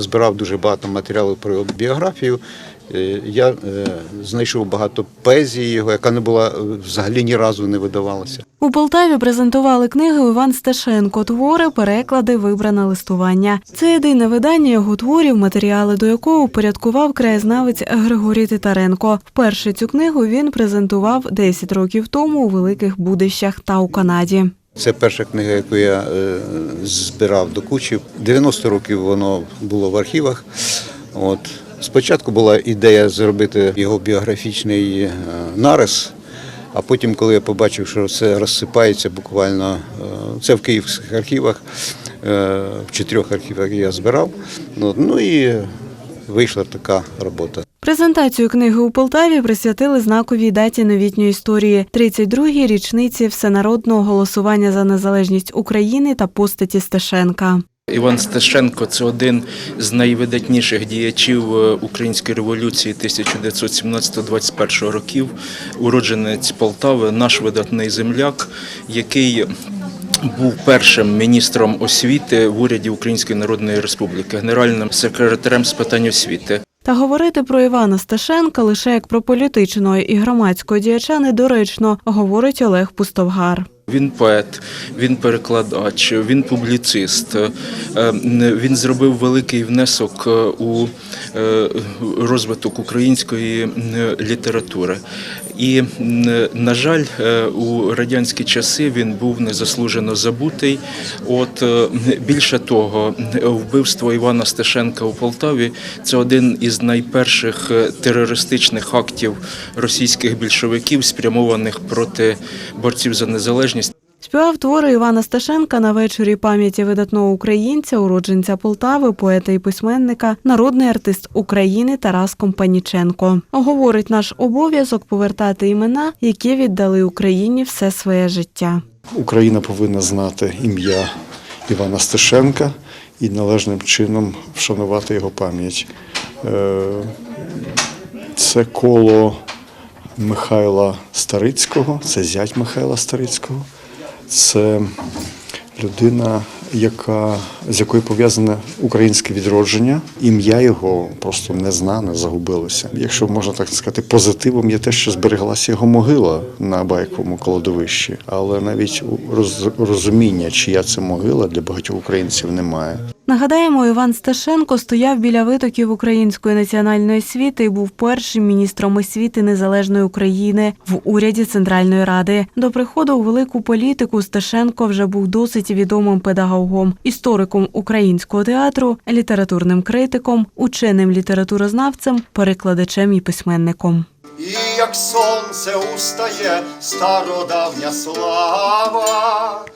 Збирав дуже багато матеріалу про його біографію. Е, Я е, знайшов багато поезії його, яка не була е, взагалі ні разу не видавалася. У Полтаві презентували книгу Іван Стешенко. Твори, переклади, вибране листування. Це єдине видання його творів, матеріали до якого упорядкував краєзнавець Григорій Титаренко. Вперше цю книгу він презентував 10 років тому у Великих Будищах та у Канаді. Це перша книга, яку я е, збирав до кучі. 90 років воно було в архівах. От. Спочатку була ідея зробити його біографічний е, нарис, а потім, коли я побачив, що це розсипається буквально, е, це в київських архівах, в чотирьох архівах я збирав. Ну і вийшла така робота. Презентацію книги у Полтаві присвятили знаковій даті новітньої історії 32-й річниці всенародного голосування за незалежність України та постаті Стешенка. Іван Стешенко це один з найвидатніших діячів е, української революції 1917-21 років, уродженець Полтави, наш видатний земляк, який був першим міністром освіти в уряді Української Народної Республіки, генеральним секретарем з питань освіти. Та говорити про Івана Сташенка лише як про політичного і громадського діяча недоречно, говорить Олег Пустовгар. Він поет, він перекладач, він публіцист. Е, Він зробив великий внесок е, у е, розвиток української літератури. І, на жаль, у радянські часи він був незаслужено забутий. От більше того, вбивство Івана Стешенка у Полтаві це один із найперших терористичних актів російських більшовиків, спрямованих проти борців за незалежність. Співав твори Івана Стешенка на вечорі пам'яті видатного українця, уродженця Полтави, поета і письменника, народний артист України Тарас Компаніченко. Говорить наш обов'язок повертати імена, які віддали Україні все своє життя. Україна повинна знати ім'я Івана Стешенка і належним чином вшанувати його пам'ять. Е, Це коло Михайла Старицького, це зять Михайла Старицького. Це людина, яка, з якою пов'язане українське відродження. Ім'я його просто незнане, загубилося. Якщо можна так сказати, позитивом є те, що збереглася його могила на байковому кладовищі, але навіть розуміння, чия це могила для багатьох українців немає. Нагадаємо, Іван Сташенко стояв біля витоків української національної освіти і був першим міністром освіти незалежної України в уряді Центральної Ради. До приходу у велику політику Сташенко вже був досить відомим педагогом, істориком українського театру, літературним критиком, ученим літературознавцем, перекладачем і письменником. І як сонце устає стародавня слава,